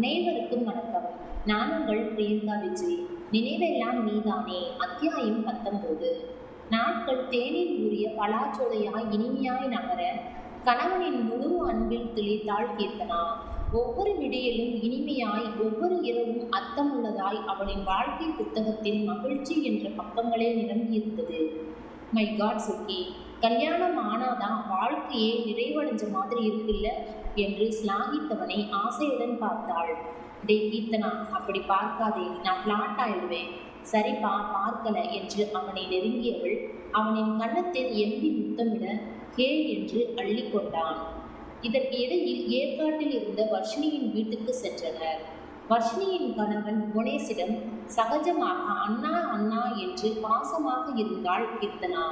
அனைவருக்கும் வணக்கம். நான் உங்கள் பிரியங்கா விஜய். நினைவெல்லாம் நீதானே? அத்தியாயம் பத்தொன்பது. நாட்கள் தேனில் ஊறிய பலாச்சோலையாய் இனிமையாய் நகர கணவனின் முழு அன்பில் திளைத்தாள் கீர்த்தனா. ஒவ்வொரு விடியலும் இனிமையாய் ஒவ்வொரு இரவும் அர்த்தமுள்ளதாய் அவளின் வாழ்க்கை புத்தகத்தில் மகிழ்ச்சி என்ற பக்கங்களே நிரம்பியிருந்தது. மை காட் சுக்கி. கல்யாணம் ஆனாதான் வாழ்க்கையே நிறைவடைஞ்ச மாதிரி இருக்குல்ல? என்று ஸ்லாகித்தவனை ஆசையுடன் பார்த்தாள். டே கீர்த்தனா அப்படி பார்க்காதே நான் பிளாட் ஆயிடுவேன். சரிப்பா பார்க்கல என்று அவனை நெருங்கியவள் அவனின் கன்னத்தில் எம்பி முத்தமிட ஹே என்று அள்ளிக்கொண்டான் இதற்கு இடையில் ஏற்காட்டில் இருந்த வர்ஷினியின் வீட்டுக்கு சென்றனர். வர்ஷினியின் கணவன் புவனேசிடம் சகஜமாக அண்ணா அண்ணா என்று பாசமாக இருந்தாள் கீர்த்தனா.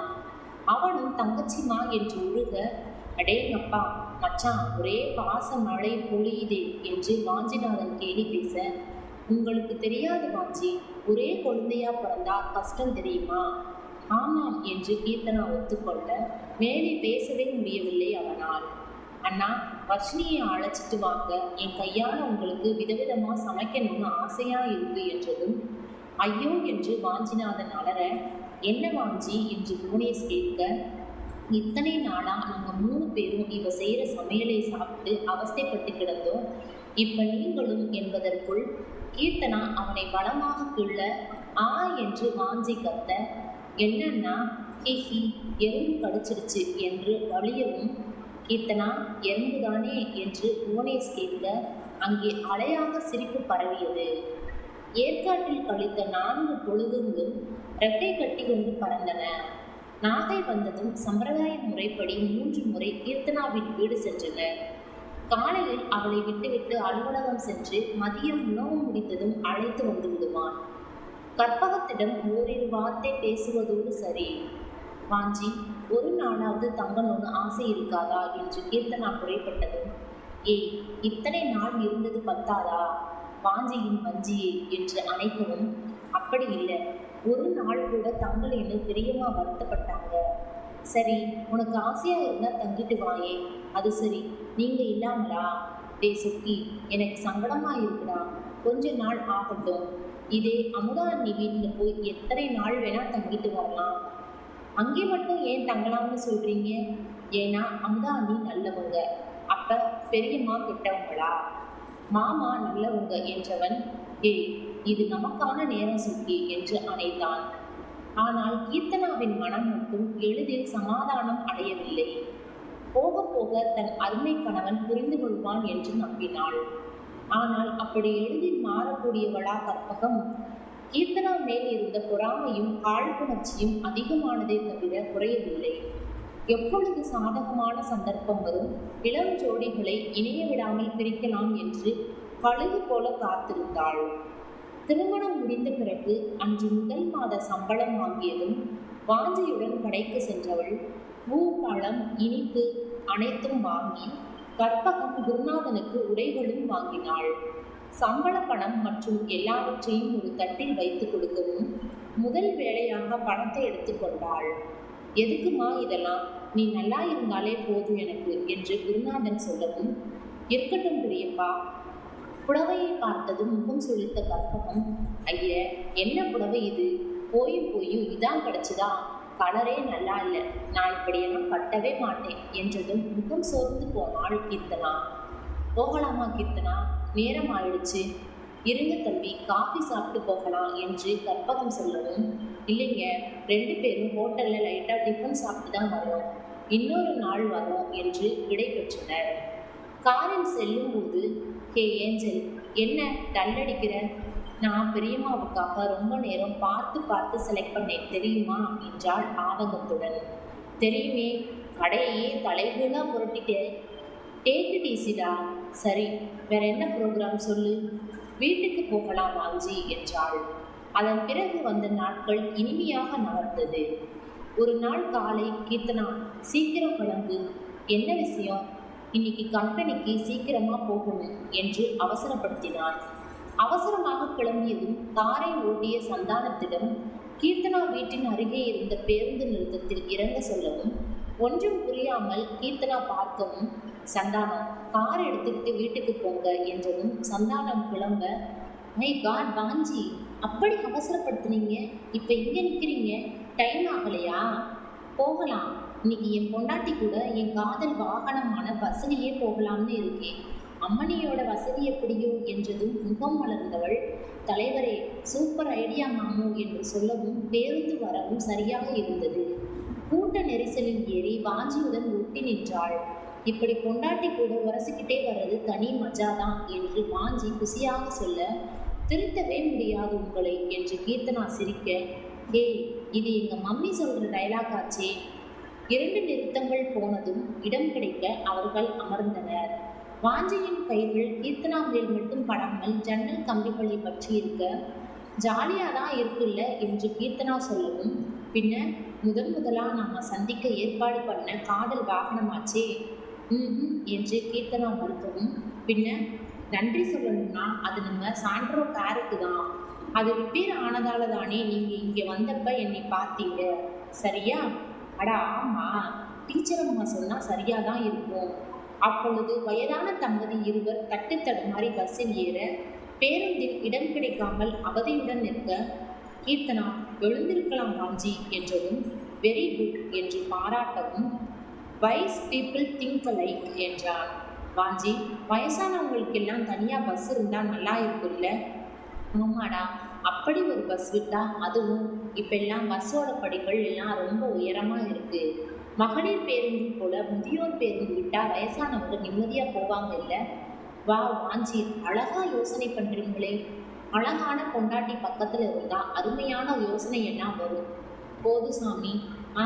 அவனும் தங்கச்சிமா என்று உருக அடேங்கப்பா மச்சான் ஒரே பாச மழை பொழியுதே என்று வாஞ்சிநாதன் கேலி பேச உங்களுக்கு தெரியாது வாஞ்சி ஒரே குழந்தையா பிறந்தா கஷ்டம் தெரியுமா? ஆமாம் என்று கீர்த்தனா ஒத்துக்கொள்ள மேலே பேசவே முடியவில்லை அவனால். அண்ணா வர்ஷினியை அழைச்சிட்டு வாங்க என் கையால் உங்களுக்கு விதவிதமா சமைக்கணும்னு ஆசையா இருக்கு என்றதும் ஐயோ என்று வாஞ்சிநாதன் அலற என்ன வாஞ்சி என்று புவனேஷ் கேட்க இத்தனை நாளாக நாங்கள் மூணு பேரும் இவ செய்கிற சமையலை சாப்பிட்டு அவஸ்தைப்பட்டு கிடந்தோம். இப்ப நீங்களும் என்பதற்குள் கீர்த்தனா அவனை பலமாக கொள்ள ஆ என்று வாஞ்சி கத்த என்னன்னா ஹிஹி எறும்பு கடிச்சிருச்சு என்று வலியவும் கீர்த்தனா எறும்புதானே? என்று புவனேஷ் கேட்க அங்கே அலையாக சிரிப்பு பரவியது. ஏற்காட்டில் கழித்த நான்கு பொழுதுகளும் ரெக்கை கட்டி கொண்டு பறந்தன. நாகை வந்ததும் சம்பிரதாய முறைப்படி மூன்று முறை கீர்த்தனாவின் வீடு சென்றனர் காலையில் அவளை விட்டுவிட்டு அலுவலகம் சென்று மதியம் உணவு முடித்ததும் அழைத்து வந்து விடுவான். கற்பகத்திடம் ஓரிரு வார்த்தை பேசுவதோடு சரி. வாஞ்சி ஒரு நாளாவது தங்கணும்னு ஆசை இருக்காதா? என்று கீர்த்தனா குறைப்பட்டதும் ஏய் இத்தனை நாள் இருந்தது பத்தாதா? வாஞ்சியின் வஞ்சியே என்று அணைக்கவும் அப்படி இல்லை. ஒரு நாள் கூட தங்களேன்னு பெரியம்மா வருத்தப்பட்டாங்க. சரி உனக்கு ஆசையா இருந்தா தங்கிட்டு வாயே. அது சரி நீங்க இல்லாமலா? டே சுக்கி எனக்கு சங்கடமா இருக்குடா. கொஞ்ச நாள் ஆகட்டும். இதே அமுதா அண்ணி வீட்டில் போய் எத்தனை நாள் வேணா தங்கிட்டு வரலாம். அங்கே மட்டும் ஏன் தங்கலாம்னு சொல்றீங்க? ஏன்னா அமுதா அண்ணி நல்லவங்க. அப்ப பெரியம்மா கெட்டவங்களா? மாமா நல்லவங்க என்றவன் ஏய் இது நமக்கான நேரம் சுக்கி என்று அணைத்தான். ஆனால் கீர்த்தனாவின் மனம் மட்டும் எளிதில் சமாதானம் அடையவில்லை. போக போக தன் அருமை கணவன் புரிந்து கொள்வான் என்று நம்பினாள். ஆனால் அப்படி எளிதில் மாறக்கூடியவளா கற்பகம் கீர்த்தனா மேல் இருந்த பொறாமையும் காழ்ப்புணர்ச்சியும் அதிகமானதை தவிர குறையவில்லை. எப்பொழுது சாதகமான சந்தர்ப்பம் வரும் இளம் ஜோடிகளை இணைய விடாமல் பிரிக்கலாம் என்று கழுகு போல காத்திருந்தாள். திருமணம் முடிந்த பிறகு அன்று முதல் மாத சம்பளம் வாங்கியதும் வாஞ்சியுடன் கடைக்கு சென்றவள் பூ பழம் இனிப்பு அனைத்தும் வாங்கி கற்பகம் குருநாதனுக்கு உடைகளும் வாங்கினாள். சம்பள பணம் மற்றும் எல்லாவற்றையும் ஒரு தட்டில் வைத்து கொடுக்கவும் முதல் வேளையாக பணத்தை எடுத்துக்கொண்டாள் எதுக்குமா இதெல்லாம்? நீ நல்லா இருந்தாலே போதும் எனக்கு என்று குருநாதன் சொல்லவும் இருக்கட்டும் பெரியப்பா புடவையை பார்த்ததும் முகம் சுழித்த கற்பகம் ஐய என்ன புடவை இது? போயும் போயும் இதான் கிடைச்சதா? கலரே நல்லா இல்லை. நான் இப்படியெல்லாம் கட்டவே மாட்டேன் என்றதும் முகம் சோர்ந்து போனாள் கீர்த்தனா. போகலாமா கீர்த்தனா? நேரம் ஆயிடுச்சு. இருங்க தம்பி காஃபி சாப்பிட்டு போகலாம் என்று கற்பகம் சொல்லவும் இல்லைங்க ரெண்டு பேரும் ஹோட்டலில் லைட்டாக டிஃபன் சாப்பிட்டு தான் வரோம். இன்னொரு நாள் வரோம் என்று விடை பெற்றனர். காரில் செல்லும்போது ஹே ஏஞ்சல் என்ன தள்ளடிக்கிற? நான் பெரியம்மாவுக்காக ரொம்ப நேரம் பார்த்து பார்த்து செலக்ட் பண்ணேன் தெரியுமா? என்றாள் ஆதங்கத்துடன். தெரியுமே கடையே தலைகீழா புரட்டிட்டேன் டேக் இட் ஈஸிடா சரி வேற என்ன ப்ரோக்ராம் சொல்லு? வீட்டுக்கு போகலாம் வாஞ்சி என்றாள். அதன் பிறகு வந்த நாட்கள் இனிமையாக நகர்ந்தது. ஒரு நாள் காலை கீர்த்தனா சீக்கிரம் கிளம்பு. என்ன விஷயம்? இன்னைக்கு கம்பெனிக்கு சீக்கிரமா போகணும் என்று அவசரப்படுத்தினான் அவசரமாக கிளம்பியதும் காரை ஓட்டிய சந்தானத்திடம் கீர்த்தனா வீட்டின் அருகே இருந்த பேருந்து நிறுத்தத்தில் இறங்க சொல்லவும் ஒன்றும் புரியாமல் கீர்த்தனா பார்க்கவும் சந்தானம் கார் எடுத்துக்கிட்டு வீட்டுக்கு போங்க என்றதும் சந்தானம் கிளம்ப மை காட் வாஞ்சி அப்படி அவசரப்படுத்துனீங்க? இப்போ இங்கே நிற்கிறீங்க டைம் ஆகலையா? போகலாம். இன்னைக்கு என் பொண்டாட்டி கூட என் காதல் வாகனமான பஸ்ஸிலேயே போகலாம்னு இருக்கேன். அம்மனியோட வசதி எப்படியோ என்றதும் முகம் மலர்ந்தவள். தலைவரே சூப்பர் ஐடியா மாமு என்று சொல்லவும் பேருந்து வரவும் சரியாக இருந்தது. கூட்ட நெரிசலில் ஏறி வாஞ்சியுடன் ஒட்டி நின்றாள். இப்படி பொண்டாட்டி கூட உரசிக்கிட்டே வர்றது தனி மஜாதான் என்று வாஞ்சி குசியாக சொல்ல திருத்தவே முடியாது உங்களை என்று கீர்த்தனா சிரிக்க. ஏய் இது எங்க மம்மி சொல்ற டயலாக் ஆச்சே. இரண்டு நிறுத்தங்கள் போனதும் இடம் கிடைக்க அவர்கள் அமர்ந்தனர். வாஞ்சியின் கைகள் கீர்த்தனா மேல் மட்டும் படாமல் ஜன்னல் கம்பிகளை பற்றி இருக்க ஜாலியாக தான் இருக்குல்ல என்று கீர்த்தனா சொல்லவும் பின்ன முதன் முதலா நாம சந்திக்க ஏற்பாடு பண்ண காதல் வாகனமாச்சே ம் என்று கீர்த்தனா மறுக்கவும் பின்ன நன்றி சொல்லணும்னா அது நம்ம சாண்ட்ரோ காருக்கு தான். அது ரிப்பேர் ஆனதால தானே நீங்கள் இங்கே வந்தப்ப என்னை பார்த்தீங்க. சரியா? அடா ஆமா டீச்சர் அம்மா சொன்னால் சரியாக தான் இருக்கும். அப்பொழுது வயதான தம்பதி இருவர் தட்டு தடுமாறி பஸ்ஸில் ஏற பேருந்தில் இடம் கிடைக்காமல் அவதியுடன் நிற்க கீர்த்தனா எழுந்திருக்கலாம் வாஞ்சி என்றதும் வெரி குட் என்று பாராட்டவும் வைஸ் பீப்புள் திங்க் லைக் என்றார் வாஞ்சி வயசானவங்களுக்கெல்லாம் தனியாக பஸ் இருந்தால் நல்லா இருக்கும்ல? ஆமாடா அப்படி ஒரு பஸ் விட்டா அதுவும் இப்பெல்லாம் பஸ்ஸோட படிகள் எல்லாம் ரொம்ப உயரமாக இருக்கு. மகளிர் பேருந்து போல முதியோர் பேருந்து விட்டா வயசானவங்க நிம்மதியாக போவாங்க இல்லை? வா வாஞ்சி அழகா யோசனை பண்ணுறீங்களே அழகான பொண்டாட்டி பக்கத்தில் இருந்தா அருமையான யோசனை என்ன வரும். போது சாமி. ஆ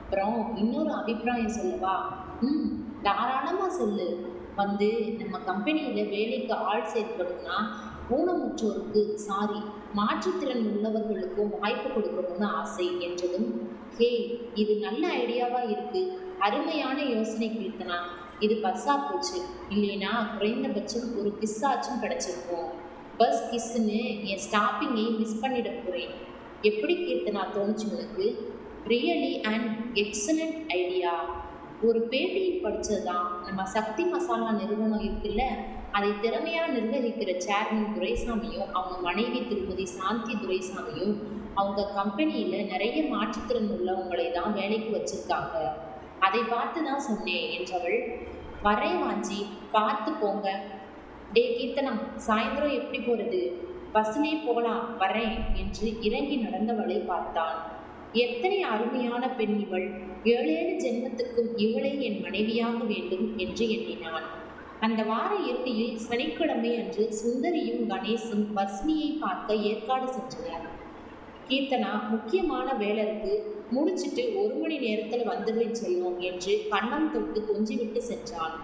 அப்புறம் இன்னொரு அபிப்பிராயம் சொல்லவா? ம் தாராளமாக சொல்லு. வந்து நம்ம கம்பெனியில் வேலைக்கு ஆள் சேர்க்கணும்னா ஊனமுற்றோருக்கு சாரி மாற்றுத்திறன் உள்ளவர்களுக்கும் வாய்ப்பு கொடுக்கணும்னு ஆசை என்றதும் ஹே இது நல்ல ஐடியாவா இருக்கு. அருமையான யோசனை கீர்த்தனா இது பஸ்ஸா போச்சு. இல்லைனா குறைந்தபட்சம் ஒரு கிஸ்ஸாச்சும் கிடச்சிருக்கும். பஸ் கிஸ்ஸுன்னு என் ஸ்டாப்பிங்கை மிஸ் பண்ணிட போகிறேன் எப்படி கீர்த்தனா தோணுச்சு உனக்கு? ரியலி அண்ட் எக்ஸலண்ட் ஐடியா ஒரு பேட்டியில் படித்தது தான் நம்ம சக்தி மசாலா நிறுவனம் இருக்குல்ல? அதை திறமையாக நிர்வகிக்கிற சேர்மன் துரைசாமியும் அவங்க மனைவி திருமதி சாந்தி துரைசாமியும் அவங்க கம்பெனியில் நிறைய மாற்றுத்திறன் உள்ளவங்களை தான் வேலைக்கு வச்சிருக்காங்க. அதை பார்த்து தான் சொன்னேன் என்றவள் வரே வாஞ்சி பார்த்து போங்க. டே கீர்த்தனம் சாயந்தரம் எப்படி போகிறது பஸ்ஸிலே போகலாம் வரேன் என்று இறங்கி நடந்தவளை பார்த்தான். எத்தனை அருமையான பெண் இவள். ஏழேழு ஜென்மத்துக்கும் இவளை என் மனைவியாக வேண்டும் என்று எண்ணினான். அந்த வார இறுதியில் சனிக்கிழமை அன்று சுந்தரியும் கணேசும் வர்ஷினியை பார்க்க ஏற்காடு சென்றனர். கீர்த்தனா முக்கியமான வேலைக்கு முடிச்சிட்டு ஒரு மணி நேரத்தில் வந்துடுவேன் செல்வோம் என்று கண்ணம் தொட்டு கொஞ்சி விட்டு சென்றான்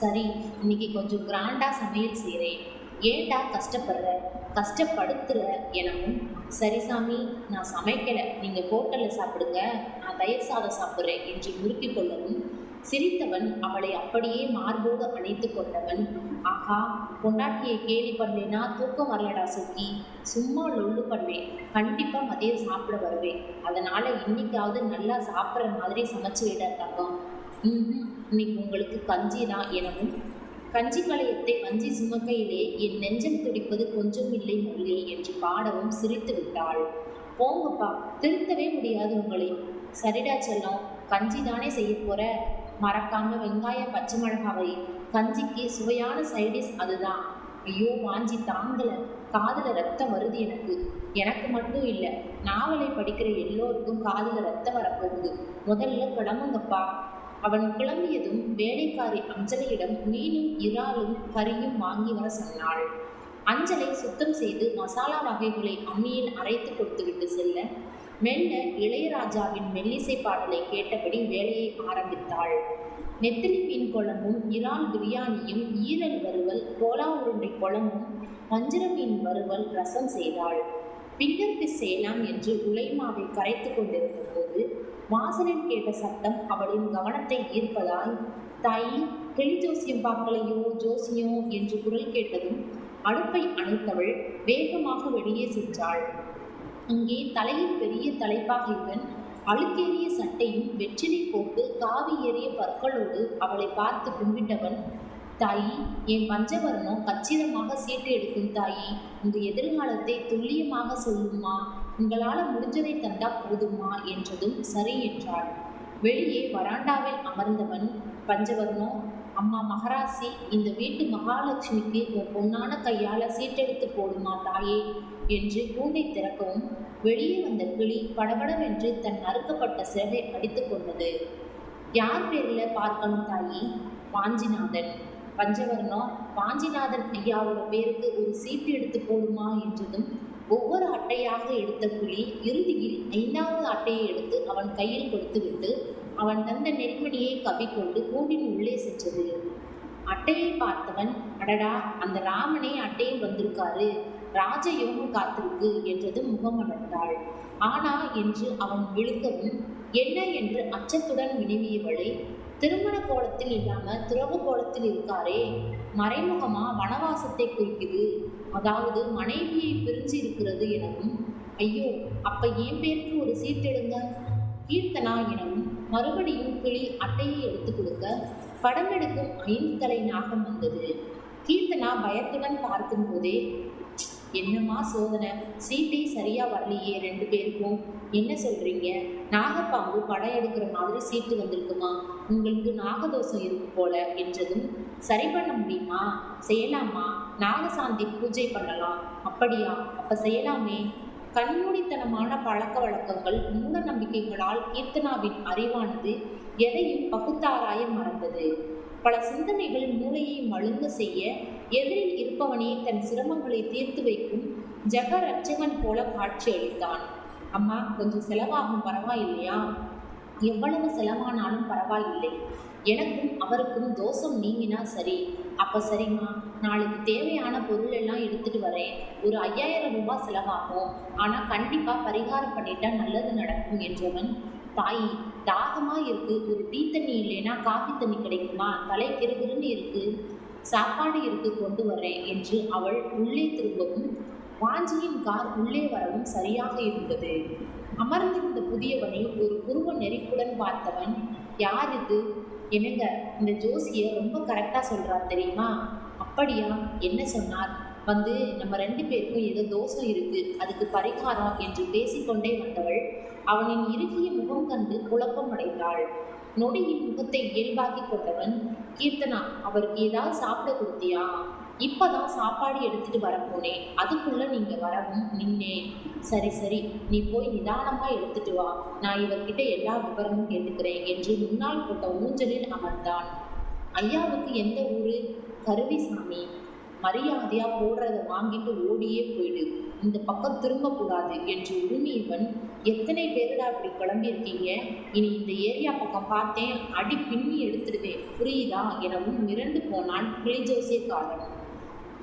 சரி இன்னைக்கு கொஞ்சம் கிராண்டா சமையல் செய்கிறேன் ஏண்டா கஷ்டப்படுற? கஷ்டப்படுத்துற எனவும் சரி சாமி நான் சமைக்கலை. நீங்கள் ஹோட்டலில் சாப்பிடுங்க. நான் தயிர் சாதம் சாப்பிட்றேன் என்று முறுக்கி கொள்ளவும் சிரித்தவன் அவளை அப்படியே மார்போடு அணைத்து கொண்டவன். ஆகா பொண்டாட்டியை கேலி பண்ணேனா தூக்கம் வரலடா சுக்கி. சும்மா லொல்லு பண்ணேன் கண்டிப்பாக மதியம் சாப்பிட வருவேன். அதனால் இன்னைக்காவது நல்லா சாப்பிட்ற மாதிரி சமைச்சு விட தங்கம். ம் இன்னைக்கு உங்களுக்கு கஞ்சி தான் எனவும். கஞ்சி களையத்தை வஞ்சி சுமக்கையிலே என் நெஞ்சம் துடிப்பது கொஞ்சம் இல்லை மகிழே என்று பாடவும் சிரித்து விட்டாள். போங்கப்பா திருத்தவே முடியாது உங்களை. சரிடா செல்லம் கஞ்சி தானே செய்ய போற? மறக்காம வெங்காய பச்சை மிளகாவை கஞ்சிக்கு சுவையான சைடிஷ் அதுதான். ஐயோ வாஞ்சி தாங்கல. காதுல ரத்தம் வருது எனக்கு. எனக்கு மட்டும் இல்லை நாவலை படிக்கிற எல்லோருக்கும் காதுல ரத்தம் வரப்போகுது. முதல்ல கிளம்புங்கப்பா. அவன் கிளம்பியதும் வேலைக்காரி அஞ்சலியிடம் மீனும் இறாலும் கறியும் வாங்கி வர சொன்னாள். அஞ்சலை சுத்தம் செய்து மசாலா வகைகளை அம்மியில் அரைத்து கொடுத்துவிட்டு செல்ல மெல்ல இளையராஜாவின் மெல்லிசை பாடலை கேட்டபடி வேலையை ஆரம்பித்தாள். நெத்திலி மீன் குழம்பும் இறால் பிரியாணியும் ஈரல் வறுவல் கோலா உருண்டை குழம்பும் வஞ்சிர மீன் வறுவல் ரசம் செய்தாள். பிங்கர் ஃபிஷ் செய்யலாம் என்று உலைமாவை கரைத்து கொண்டிருந்த போது வாசலில் கேட்ட சத்தம் அவளின் கவனத்தை ஈர்ப்பதால் தாய் கிளி ஜோசியம் பார்க்கலையோ? ஜோசியோ? என்று குரல் கேட்டதும் அடுப்பை அணைத்தவள் வேகமாக வெளியே சென்றாள். இங்கே தலையில் பெரிய தலைப்பாகையுடன் அழுக்கேறிய சட்டையும் வெற்றிலை போட்டு காவி ஏறிய பற்களோடு அவளை பார்த்து கும்பிட்டவன் தாயி என் பஞ்சவர்ணம் கச்சிதமாக சீட்டு எடுக்கும் தாயி உங்க எதிர்காலத்தை துல்லியமாக சொல்லுமா? உங்களால் முடிஞ்சதை தந்தா போதுமா? என்றதும் சரி என்றாள். வெளியே வராண்டாவில் அமர்ந்தவன் பஞ்சவர்ணம் அம்மா மகராசி இந்த வீட்டு மகாலட்சுமிக்கு உன் பொன்னான கையால சீட்டெடுத்து போடுமா தாயே? என்று கூண்டை திறக்கவும் வெளியே வந்த கிளி படபடவென்று தன் நறுக்கப்பட்ட சிறகை அடித்து கொண்டது. யார் பேர்ல பார்க்கணும் தாயி? வாஞ்சிநாதன் பஞ்சவர்ணம் வாஞ்சிநாதன் ஐயாவோட பேருக்கு ஒரு சீட்டு எடுத்து போடுமா என்றதும் ஒவ்வொரு அட்டையாக எடுத்த புலி இறுதியில் ஐந்தாவது அட்டையை எடுத்து அவன் கையில் கொடுத்துவிட்டு அவன் தந்த நெல்மணியை கவிக்கொண்டு கூண்டின் உள்ளே சென்றது. அட்டையை பார்த்தவன் அடடா அந்த ராமனே அட்டையில் வந்திருக்காரு. ராஜயோகம் காத்திருக்கு என்றது முகமலர்ந்தாள். ஆனா என்று அவன் விழுக்கவும் என்ன என்று அச்சத்துடன் வினவியவளை திருமண கோலத்தில் இல்லாம துறவு கோலத்தில் இருக்காரே மறைமுகமா வனவாசத்தை குறிக்குது. அதாவது மனைவியை பிரிஞ்சு இருக்கிறது எனவும் ஐயோ அப்ப என் பேருக்கு ஒரு சீட்டெடுங்க கீர்த்தனா எனவும் மறுபடியும் கிளி அட்டையை எடுத்து கொடுக்க படம் எடுக்கும் ஐந்து தலை நாகம் வந்தது. கீர்த்தனா பயத்துடன் பார்க்கும்போதே என்னம்மா சோதனை? சீட்டை சரியா வரலையே ரெண்டு பேருக்கும். என்ன சொல்றீங்க? நாகப்பாம்பு படம் எடுக்கிற மாதிரி சீட்டு வந்திருக்குமா? உங்களுக்கு நாகதோஷம் இருக்கு போல என்றதும் சரி பண்ண முடியுமா? செய்யலாமா? நாகசாந்தி பூஜை பண்ணலாம். அப்படியா? அப்ப செய்யலாமே. கண்மூடித்தனமான பழக்க வழக்கங்கள் மூட நம்பிக்கைகளால் கீர்த்தனாவின் அறிவானது எதையும் பகுத்தாராய மறந்தது. பல சிந்தனைகள் மூளையை மழுங்க செய்ய எதிரில் இருப்பவனே தன் சிரமங்களை தீர்த்து வைக்கும் ஜெகரட்சகன் போல காட்சி அளித்தான். அம்மா கொஞ்சம் செலவாகும் பரவாயில்லையா? எவ்வளவு செலவானாலும் பரவாயில்லை. எனக்கும் அவருக்கும் தோஷம் நீங்கினா சரி. அப்ப சரிம்மா. நாளைக்கு தேவையான பொருள் எல்லாம் எடுத்துட்டு வரேன். ஒரு ஐயாயிரம் ரூபாய் செலவாகும். ஆனா கண்டிப்பா பரிகாரம் பண்ணிட்டா நல்லது நடக்கும் என்றவன் தாய். தாகமா இருக்கு. ஒரு டீ தண்ணி இல்லைன்னா காஃபி தண்ணி கிடைக்குமா? தலை கிருகிருன்னு இருக்கு. சாப்பாடு இருக்கு கொண்டு வரேன் என்று அவள் உள்ளே திரும்பவும் வாஞ்சியின் கார் உள்ளே வரவும் சரியாக இருந்தது. அமர்ந்திருந்த புதியவனை ஒரு குருவ நெறிப்புடன் பார்த்தவன் யார் இது? என்னங்க? இந்த ஜோசியை ரொம்ப கரெக்டாக சொல்கிறார் தெரியுமா? அப்படியா? என்ன சொன்னார்? வந்து நம்ம ரெண்டு பேருக்கும் ஏதோ தோசை இருக்கு. அதுக்கு பரிகாரம் என்று பேசிக்கொண்டே வந்தவள் அவனின் இறுகிய முகம் கண்டு குழப்பம் அடைந்தாள் நொடியின் முகத்தை இயல்பாக்கி கொண்டவன் கீர்த்தனா அவருக்கு ஏதாவது சாப்பிட கொடுத்தியா? இப்பதான் சாப்பாடு எடுத்துட்டு வர போனேன் அதுக்குள்ள நீங்க வரவும் நின்னேன் சரி சரி நீ போய் நிதானமா எடுத்துட்டு வா. நான் இவர்கிட்ட எல்லா விவரமும் கேட்டுக்கிறேன் என்று முன்னால் போட்ட ஊஞ்சலில் அமர்ந்தான். ஐயாவுக்கு எந்த ஊரு? கருவிசாமி மரியாதையா போடுறத வாங்கிட்டு ஓடியே போயிடு. இந்த பக்கம் திரும்பக்கூடாது என்று உரிமையவன் எத்தனை பேருடா இப்படி கிளம்பியிருக்கீங்க? இனி இந்த ஏரியா பக்கம் பார்த்தேன் அடி பின்னி எடுத்துடுவேன். புரியுதா? எனவும் மிரண்டு போனான் காரணம்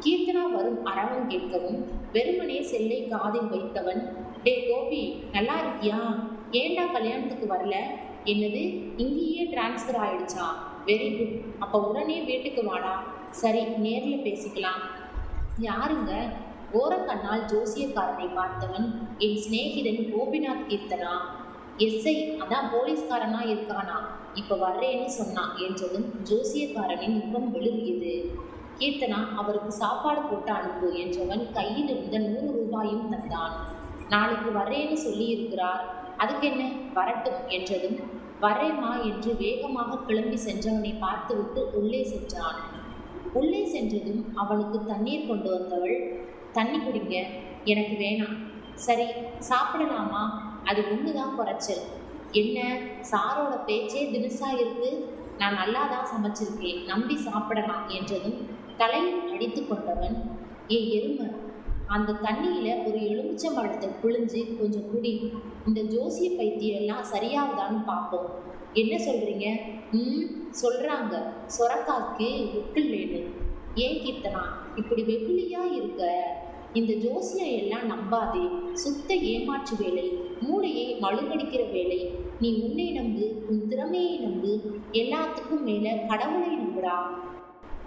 கீர்த்தனா வரும் அரவம் கேட்கவும் வெறுமனே செல்லை காதில் வைத்தவன் டே கோபி நல்லா இருக்கியா? ஏண்டா கல்யாணத்துக்கு வரல? என்னது? இங்கேயே டிரான்ஸ்ஃபர் ஆயிடுச்சா? வெரி குட் அப்போ உடனே வீட்டுக்கு வாடா. சரி நேரில் பேசிக்கலாம். யாருங்க? ஓரக்கண்ணால் ஜோசியக்காரனை பார்த்தவன் என் சிநேகிதன் கோபிநாத் கீர்த்தனா? எஸ்ஐ அதான் போலீஸ்காரனா இருக்கானா? இப்ப வர்றேன்னு சொன்னான் என்றதும் ஜோசியக்காரனின் முகம் வெளிறியது கீர்த்தனா அவருக்கு சாப்பாடு போட்டு அனுப்பு என்றவன் கையில் இருந்த நூறு ரூபாயும் தந்தான். நாளைக்கு வரேன்னு சொல்லியிருக்கிறார். அதுக்கு அதுக்கென்ன? வரட்டும் என்றதும் வரேம்மா என்று வேகமாக கிளம்பி சென்றவனை பார்த்துவிட்டு உள்ளே சென்றான். உள்ளே சென்றதும் அவனுக்கு தண்ணீர் கொண்டு வந்தவள் தண்ணி குடிங்க எனக்கு வேணாம். சரி சாப்பிடலாமா? அது ஒன்று தான் குறைச்சல். என்ன சாரோட பேச்சே தினுசா இருக்கு? நான் நல்லா தான் சமைச்சிருக்கேன். நம்பி சாப்பிடலாம் என்றதும் தலையில் அடித்து கொண்டவன் ஏ எருமை. அந்த தண்ணியில ஒரு எலுமிச்சம்பழத்தை புழிஞ்சு கொஞ்சம் குடி. இந்த ஜோசிய பைத்தியம் எல்லாம் சரியாகுதான்னு பார்ப்போம் என்ன சொல்றீங்க? ம் சொல்றாங்க. சொரக்காக்கு உப்பில்லேன்னு ஏன் கீர்த்தனா இப்படி வெகுளியா இருக்க? இந்த ஜோசியம் எல்லாம் நம்பாதே. சுத்த ஏமாற்று வேலை மூளையை மழுங்கடிக்கிற வேலை. நீ உன்னை நம்பு உன் திறமையை நம்பு. எல்லாத்துக்கும் மேல கடவுளை நம்புடா.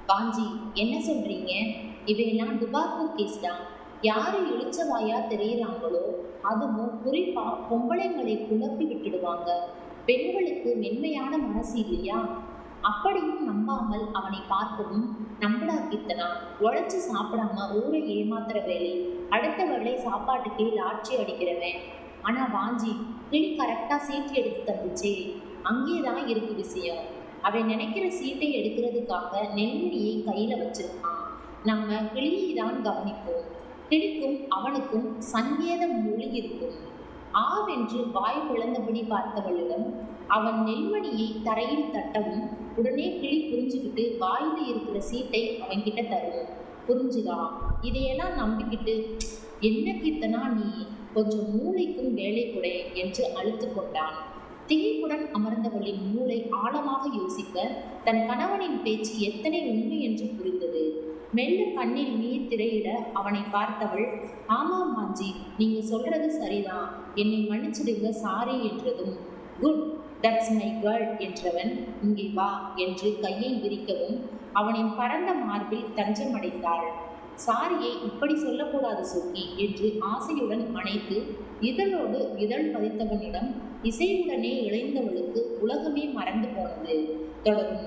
பாஞ்சி என்ன சொல்றீங்க? இவையெல்லாம் துபாக்கூர் கேஸ் தான். யாரு இழிச்சவாயா தெரியுறாங்களோ அதுவும் குறிப்பா பொம்பளைங்களை குழப்பி விட்டுடுவாங்க. பெண்களுக்கு மென்மையான மனசு இல்லையா? அப்படியும் நம்பாமல் அவனை பார்க்கவும் நம்படா கீர்த்தனா உழைச்சி சாப்பிடாம ஊரை ஏமாத்துற வேலை அடுத்த சாப்பாட்டுக்கே லாட்சி அடிக்கிறவன். ஆனா வாஞ்சி கிளி கரெக்டா சீட்டு எடுத்து தந்துச்சே அங்கேதான் இருக்கு விஷயம். அவன் நினைக்கிற சீட்டை எடுக்கிறதுக்காக நெல்மணியை கையில வச்சிருக்கான். நம்ம கிளியை தான் கவனிப்போம். கிளிக்கும் அவனுக்கும் சங்கேத மொழி இருக்கும். ஆவென்று வாய் பிளந்தபடி பார்த்தவளிடம் அவன் நெல்மணியை தரையில் தட்டவும் உடனே கிளி புரிஞ்சுக்கிட்டு வாயில இருக்கிற சீட்டை அவன்கிட்ட தரும் புரிஞ்சுதா? இதையெல்லாம் நம்பிக்கிட்டு என்ன கீர்த்தனா நீ? கொஞ்சம் மூளைக்கும் வேலை கொடை என்று அழுத்து கொண்டான். திகைப்புடன் அமர்ந்தவளின் மூளை ஆழமாக யோசிக்க தன் கணவனின் பேச்சு எத்தனை உண்மை என்று புரிந்தது. மெல்ல கண்ணில் நீர் திரையிட அவனை பார்த்தவள் ஆமாம் மாஞ்சி நீங்க சொல்றது சரிதான். என்னை மன்னிச்சிடுங்க சாரி என்றதும் குட் தட்ஸ் மை கேர்ள் என்றவன் இங்கே வா என்று கையை விரிக்கவும் அவனின் பரந்த மார்பில் தஞ்சமடைந்தாள். சாரியை இப்படி சொல்லக்கூடாது சுக்கி என்று ஆசையுடன் அணைத்து இதழோடு இதழ் பதித்தவனிடம் இசையுடனே இழைந்தவளுக்கு உலகமே மறந்து போனது தொடரும்